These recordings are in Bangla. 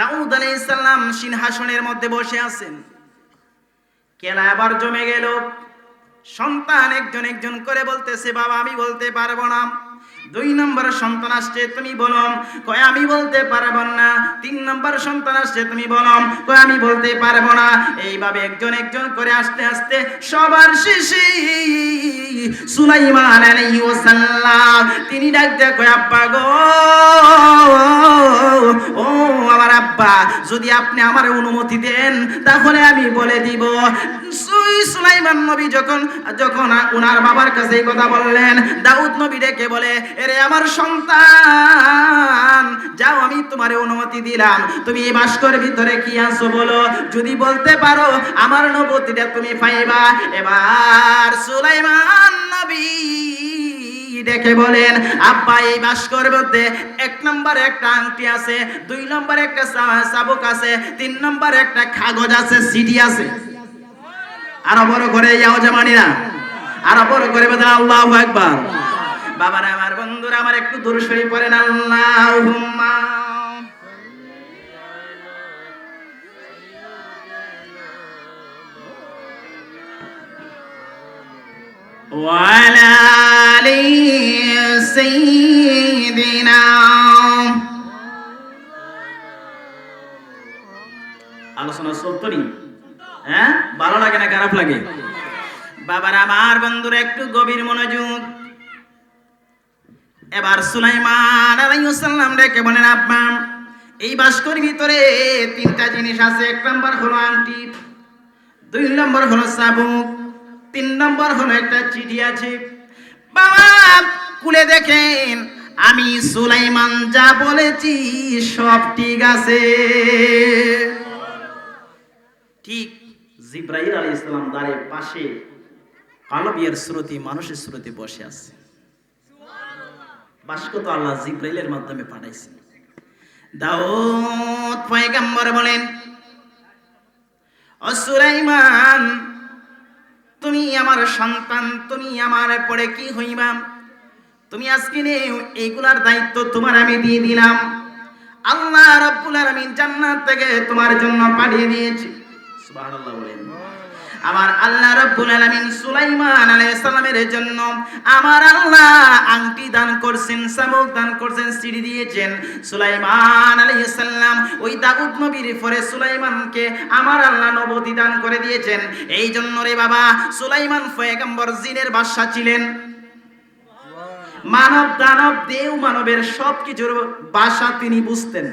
দাউদ আলাই ইসলাম সিংহাসনের মধ্যে বসে আছেন। কেলা আবার জমে গেল। সন্তান একজন একজন করে বলতেছে, বাবা, আমি বলতে পারব না। দুই নম্বর সন্তান আসছে, তুমি বলো, কয় আমি বলতে পারব না? তিন নম্বর সন্তান আসছে, তুমি বলো, কয় আমি বলতে পারব না? এইভাবে একজন একজন করে আস্তে আস্তে সবার শেষে সুলাইমান আলাইহিস সালাম তিনি ডাক দেয়, কয় আব্বা গো, ও আমার আব্বা, যদি আপনি আমার অনুমতি দেন, তাহলে আমি বলে দিব। সুলাইমান নবী যখন যখন ওনার বাবার কাছে এই কথা বললেন, দাউদ নবী ডেকে বলে, এরে আমার সন্তান, যাও আমি তোমার অনুমতি দিলাম। তুমি এই বাস্কর ভিতরে কি আছো বলো? যদি বলতে পারো, আমার নবতিটা তুমি পাইবা। এবার সুলাইমান নবী ডেকে বলেন, আব্বা, এই বাস্কর মধ্যে এক নম্বর একটা আংটি আছে, দুই নম্বর একটা চাবুক আছে, তিন নম্বর একটা কাগজ আছে সিডি আছে। আরো বড় করে যাও জামানিরা আরো বড় করে বলেন আল্লাহ একবার বাবারা আমার বন্ধুরা আমার একটু দূর সরে পড়েন আল্লাহ وعلى آل سيدنا আলোচনা চলতো নি হ্যাঁ? ভালো লাগে না, খারাপ লাগে? বাবার আমার বন্ধুর একটু গভীর মনোযোগ। এবার সুলাইমান আলাইহিসসালাম ডেকে বলেন, আব্বা, এই বাস্কর ভিতরে তিনটা জিনিস আছে। এক নম্বর হলো আংটি, দুই নম্বর হলো চাবুক, তিন নম্বর হলো একটা চিঠি আছে। বাবা, খুলে দেখেন, আমি সুলাইমান যা বলেছি সব ঠিক আছে। ঠিক জিব্রাহিল আলী ইসলাম দাঁড়িয়ে পাশে কালবিয়ার স্রোতে মানুষের স্রোতে বসে আছে। বাস্ক তো আল্লাহ জিব্রাইলের মাধ্যমে পাঠাইছেন। দাউদ পয়গম্বর বলেন, ও সুলাইমান, তুমি আমার সন্তান, তুমি আমার পরে কি হইবা? তুমি আজকে এইগুলার দায়িত্ব তোমার আমি দিয়ে দিলাম। আল্লাহ রাব্বুল আলামিন জান্নাত থেকে তোমার জন্য পাঠিয়ে দিয়েছি। আমার আল্লাহ রাব্বুল আলামিন সুলাইমান আলাইহিস সালামের জন্য আমার আল্লাহ আংটি দান করছেন, শামুক দান করছেন, সিঁড়ি দিয়েছেন। সুলাইমান আলাইহিস সালাম ওই দাউদ নবীর পরে সুলাইমানকে আমার আল্লাহ নবতি দান করে দিয়েছেন। এই জন্য রে বাবা, সুলাইমান পয়গম্বর জিনের বাদশা ছিলেন। মানব দানব, দেও মানবের সব কিছুর ভাষা তিনি বুঝতেন।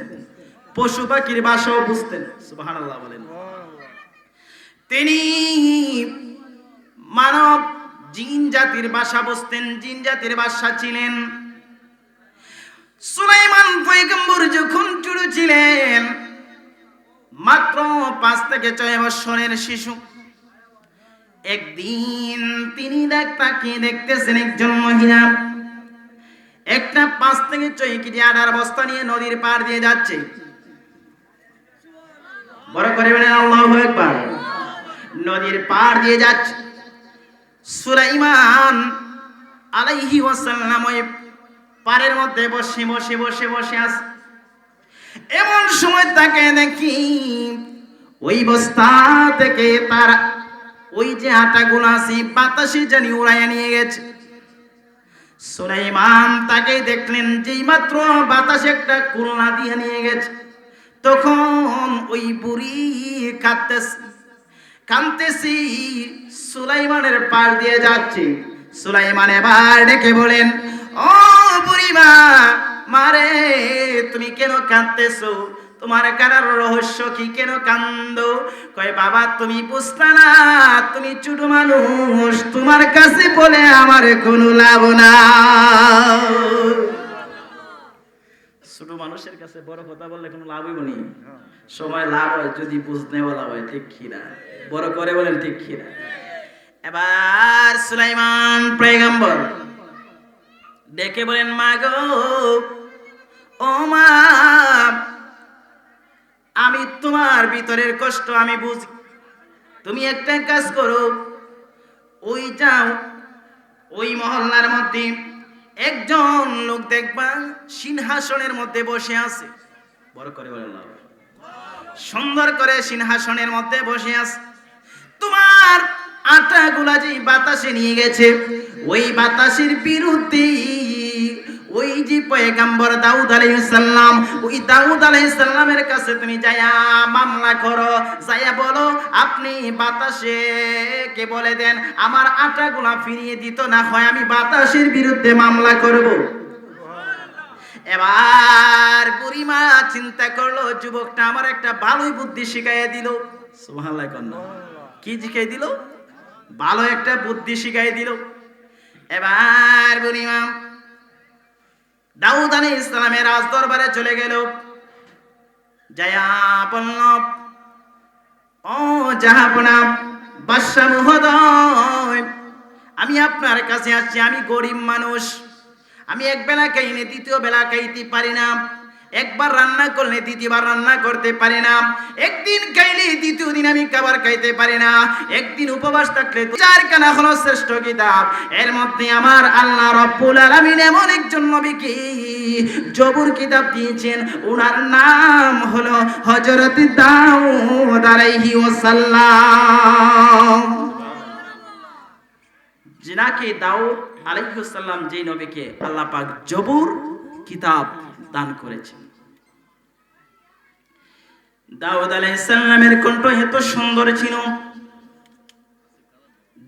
পশু পাখির ভাষাও বুঝতেন। সুবহানাল্লাহ বলেন। তিনি মানব জিন জাতির বাসা বসতেন, জিন জাতির বাসা ছিলেন। সুলাইমান পয়গম্বর যখন চুরু ছিলেন, মাত্র পাঁচ থেকে ছয় বছরের শিশু। একদিন তিনি তাকিয়ে দেখতেছেন একজন মহিলা। একটা পাঁচ থেকে ছয় কেজি আটার বস্তা নিয়ে নদীর পার দিয়ে যাচ্ছে। বড় করে আল্লাহু আকবার। নদীর পার দিয়ে যাচ্ছে। সুলাইমান আলাইহি ওয়াসাল্লাম ওই পারের মধ্যে বসে বসে বসে বসে আছে। এমন সময় তাকে দেখি ওই বস্তা থেকে তার ওই যে আটাগুলো আছে, বাতাসে জানি উড়াইয়া নিয়ে গেছে। সুলাইমান তাকে দেখলেন যেই মাত্র বাতাসে একটা কুলনা দিয়ে নিয়ে গেছে। তখন ওই বুড়ি কাঁদতেছে। কাঁদতেছি সুলাইমানের পার দিয়ে যাচ্ছি। সুলাইমান এবার ডেকে বলেন, ও বুড়িমা, মারে, তুমি কেন কাঁদতেছো? তোমার কারার রহস্য কি? কেন কান্দ? কয়, বাবা, তুমি বুঝতে না, তুমি ছোট মানুষ। তোমার কাছে বলে আমার কোনো লাভ না ছোট মানুষের কাছে বড় কথা বললে কোনো লাভই বনি সময় লাভ হয়, যদি বুঝতে বলা হয় ঠিক কিনা? বড় করে বলেন, ঠিক কিনা? এবার সুলাইমান পয়গম্বর ডেকে বলেন, মা গো, ও মা, আমি তোমার ভিতরের কষ্ট আমি বুঝি তুমি একটা কাজ করো, ওই যাও, ওই মহল্লার মধ্যে একজন লোক দেখবা, সিংহাসনের মধ্যে বসে আছে। বড় করে বলেন সুন্দর করে সিংহাসনের মধ্যে বসে আছে। তোমার আটাগুলা যে বাতাসে নিয়ে গেছে, ওই বাতাসের বিরুদ্ধে ওই যে পয়গাম্বর দাউদ আলাইহিসসালাম ওই দাউদ আলাইহিসসালামের কাছে তুমি যায়া মামলা করো, যায়া বলো, আপনি বাতাসে কে বলে দেন, আমার আটাগুলা ফিরিয়ে দিত না হয়, আমি বাতাসের বিরুদ্ধে মামলা করব? এবার বুড়িমা চিন্তা করল, যুবকটা আমার একটা ভালোই বুদ্ধি শিখাইয়া দিল। সুবহানাল্লাহ, কন্যা। কি শিখাই দিল? ভালো একটা বুদ্ধি শিখাই দিল। এবার বুড়িমা দাউদ ইসলামের রাজ দরবারে চলে গেল। জয়া বলল, ও জাহাপনা বাদশা মহোদয়, আমি আপনার কাছে আসছি, আমি গরিব মানুষ। আমি এক বেলা খাইনি দ্বিতীয় বেলা খাইতে পারি না। একবার রান্না করলে দ্বিতীয়বার রান্না করতে পারি না। একদিন খাইলে দ্বিতীয় দিন আমি খাবার খাইতে পারি না। একদিন উপবাস থাকলে চার কানা হলো শ্রেষ্ঠ কিতাব। এর মধ্যে আমার আল্লাহ রব্বুল আলামিন এমন একজন নবীকে জবুর কিতাব দিয়েছেন। ওনার নাম হলো হযরত দাউদ আলাইহি ওয়াসাল্লাম। যিনাকে দাউদ আলাইহিসসালাম যেই নবীকে আল্লাহ পাক জবুর কিতাব দান করেছেন দাউদ আলাইহিসসালামের কণ্ঠ এত সুন্দর ছিল।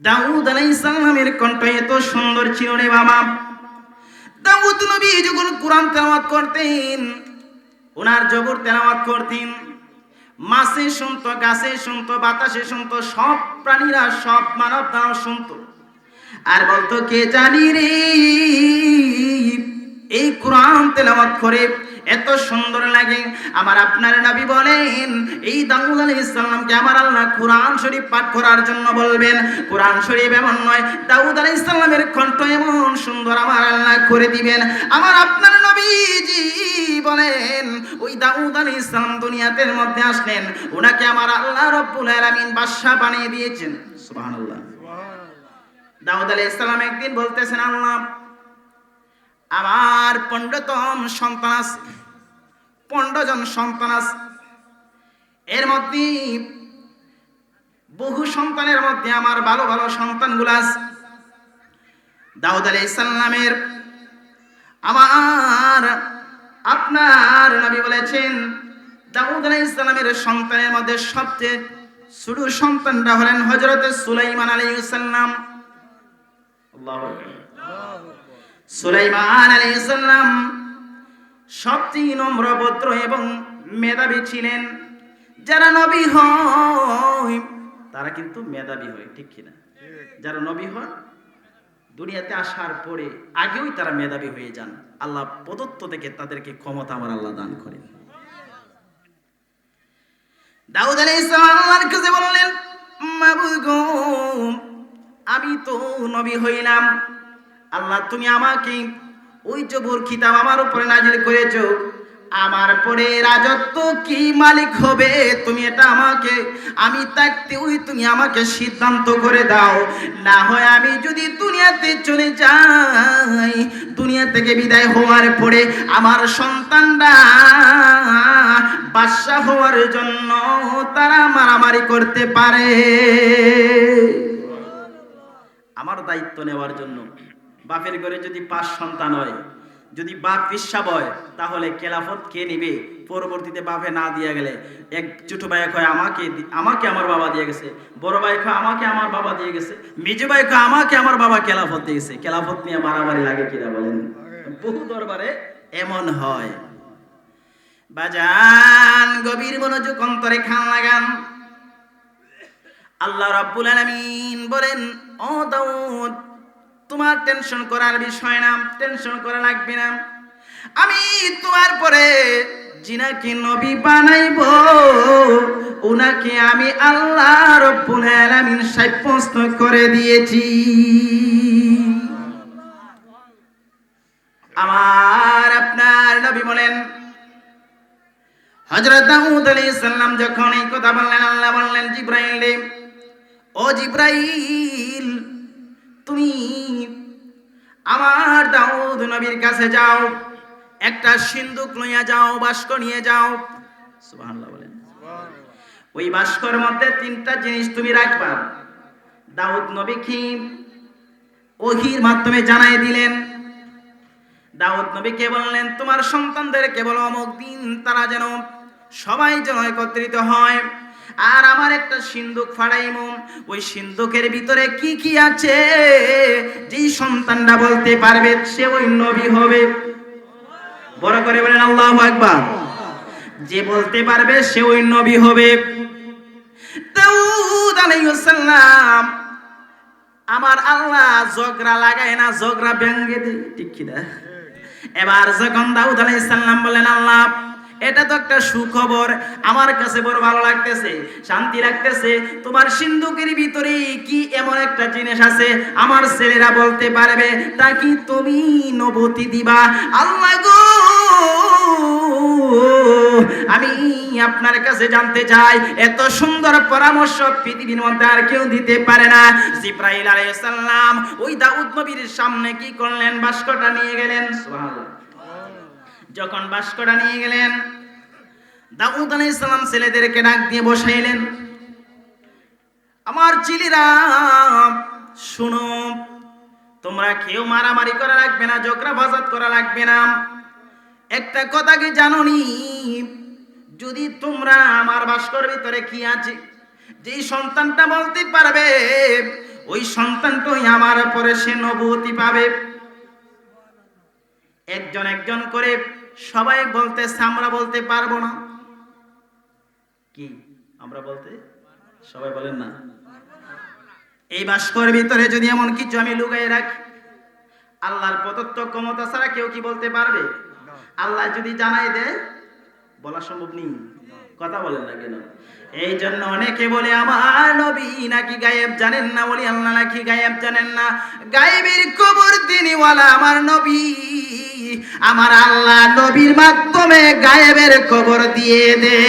দাউদ আলাইহিসসালামের কণ্ঠ এত সুন্দর ছিল রে বাবা। দাউদ নবী যখন কোরআন তেলাওয়াত করতেন, ওনার জবর তেলাওয়াত করতেন। মাছে শুনতো, গাছে শুনতো, বাতাসে শুনতো, সব প্রাণীরা সব মানব দানব শুনতো। আর বলতো, কে জানি রে তেলাওয়াত করে এত সুন্দর লাগে। আমার আপনার নবী বলেন এই দাউদ আলাইহিস সালামকে আমার আল্লাহ কোরআন শরীফ পাঠ করার জন্য বলবেন। কোরআন শরীফ এমন নয় দাউদ আলাইহিস সালামের কণ্ঠ এমন সুন্দর আমার আল্লাহ করে দিবেন। আমার আপনার নবীজি বলেন ওই দাউদ আলাইহিস সালাম দুনিয়াতের মধ্যে আসলেন ওনাকে আমার আল্লাহ রব্বুল আলামিন বাদশা বানিয়ে দিয়েছেন। সুবহানাল্লাহ। দাউদ আলাইহিস সালাম একদিন বলতেছেন আল্লাহ আমার পনেরোতম সন্তান আছে পনেরো জন সন্তান আছে। এর মধ্যে বহু সন্তানের মধ্যে আমার ভালো ভালো সন্তানগুলো আছে। দাউদ আলাইহিস সালামের আমার আপনার নবী বলেছেন, দাউদ আলাইহিস সালামের সন্তানের মধ্যে সবচেয়ে ছোট সন্তানটা হলেন হযরত সুলাইমান আলাইহিস সালাম। আল্লাহু সুলাইমান আলাইহিস সালাম সবচেয়ে নম্র ভদ্র এবং মেধাবী ছিলেন। যারা নবী হয়, তারা কিন্তু মেধাবী হয়, ঠিক কিনা? যারা নবী হয়, দুনিয়াতে আসার পরে আগেই তারা মেধাবী হয়ে যান। আল্লাহ প্রদত্ত থেকে তাদেরকে ক্ষমতা আমার আল্লাহ দান করেন। দাউদ আলাইহিস সালাম আল্লাহর কাছে বললেন, মাবুদ আমি তো নবী হইলাম। আল্লাহ, তুমি আমাকে ওই জবুর কিতাব আমার উপরে নাজিল করেছ। আমার পরে রাজত্ব কি মালিক হবে? তুমি এটা আমাকে, আমি থাকতে ওই তুমি আমাকে সিদ্ধান্ত করে দাও। না হয় আমি যদি দুনিয়াতে চলে যাই, দুনিয়া থেকে বিদায় হওয়ার পরে আমার সন্তানরা বাদশাহ হওয়ার জন্য তারা মারামারি করতে পারে। আমার দায়িত্ব নেওয়ার জন্য বাপের ঘরে যদি পাঁচ সন্তান হয়, যদি বাপ পিসাব হয়, তাহলে কেলাফত কে নিবে? পরবর্তীতে বাপে না দিয়ে গেলে। এক ছোট ভাই কয় আমাকে আমাকে আমার বাবা দিয়ে গেছে। বড় ভাই কয় আমাকে আমার বাবা দিয়ে গেছে। মেজো ভাই কয় আমাকে আমার বাবা খেলাফত দিয়েছে কেলাফত নিয়ে মারামারি লাগে কিনা বলেন? বহু দরবারে এমন হয়। বাজান, গভীর মনোযোগ অন্তরে খান লাগান। আল্লাহ রাব্বুল আলামিন বলেন, ও দাউদ তোমার টেনশন করার বিষয় না টেনশন করা লাগবে না। আমি তোমার পরে জিনাকে নবী বানাইব, উনাকে আমি আল্লাহ রব্বুল আলামিন সাব্যস্ত করে দিয়েছি। আমার আপনার নবী বলেন, হযরত দাউদ আলাইহিস সালাম যখন এই কথা বললেন, আল্লাহ বললেন, জিব্রাইল ও জিব্রাইল তুমি আমার দাউদ নবীর কাছে যাও, একটা সিন্ধুক লইয়া যাও বাস্ক নিয়ে যাও। সুবহানাল্লাহ বলেন। ওই বাস্কর মধ্যে তিনটা জিনিস তুমি রাখবা। দাউদ নবী কি ওহির মাধ্যমে জানাই দিলেন। দাউদ নবী কে বললেন, তোমার সন্তানদের কেবল অমুক দিন তারা যেন সবাই যেন একত্রিত হয়। আর আমার একটা সিন্ধুক ফাড়াইমু ওই সিন্ধুকের ভিতরে কি কি আছে? যেই সন্তানটা বলতে পারবে সে ওই নবী হবে। বড় করে বলেন, আল্লাহ একবার যে বলতে পারবে সে ওই নবী হবে। আমার আল্লাহ জগরা লাগায় না জগরা ব্যঙ্গে দেয়। ঠিক এবার যখন দাউদ আলাইহিস সালাম বলেন, আল্লাহ এটা তো একটা সুখবর। আমার কাছে বড় ভালো লাগতেছে, শান্তি লাগতেছে। তোমার সিন্ধুকের ভিতরে কি এমন একটা জিনিস আছে? আমার ছেলেরা বলতে পারবে, তা কি তুমি নবতি দিবা? আল্লাহ গো! আমি আপনার কাছে জানতে চাই, এত সুন্দর পরামর্শ পৃথিবীর মধ্যে আর কেউ দিতে পারে না। জিব্রাইল আলাইহিস সালাম, ওই দাউদ নবীর সামনে কি করলেন? বাস্কটা নিয়ে গেলেন। সুবহানাল্লাহ। যখন বাস্কটা নিয়ে গেলেন, দাউদ আলাইহিস সালাম ছেলেদেরকে ডাক দিয়ে বসাইলেন, আমার চিলিরা, শুনো, তোমরা কেউ মারামারি করা লাগবে না, জোকরা ফাসাদ করা লাগবে না। একটা কথা কি জানোনি? যদি তোমরা আমার বাস্কর ভিতরে কি আছে, যেই সন্তানটা বলতে পারবে, ওই সন্তানটাই আমার পরে সে নবতি পাবে। একজন একজন করে সবাই বলতেছে আমরা বলতে পারব না। কি? আমরা বলতে? সবাই বলেন না। এই বাস্কর ভিতরে যদি এমন কিছু আমি লুকাই রাখি, আল্লাহর প্রদত্ত ক্ষমতা ছাড়া কেউ কি বলতে পারবে? আল্লাহ যদি জানাই দেয়, বলা সম্ভব নেই। কথা বলেন না কেন? এই জন্য অনেকে বলে, আমার নবী নাকি গায়েব জানেন না? বলি, আল্লাহ নাকি গায়েব জানেন না? গায়েবের কবর তিনি বলা আমার নবী। আমার আল্লাহ নবীর মাধ্যমে গায়েবের খবর দিয়ে দে।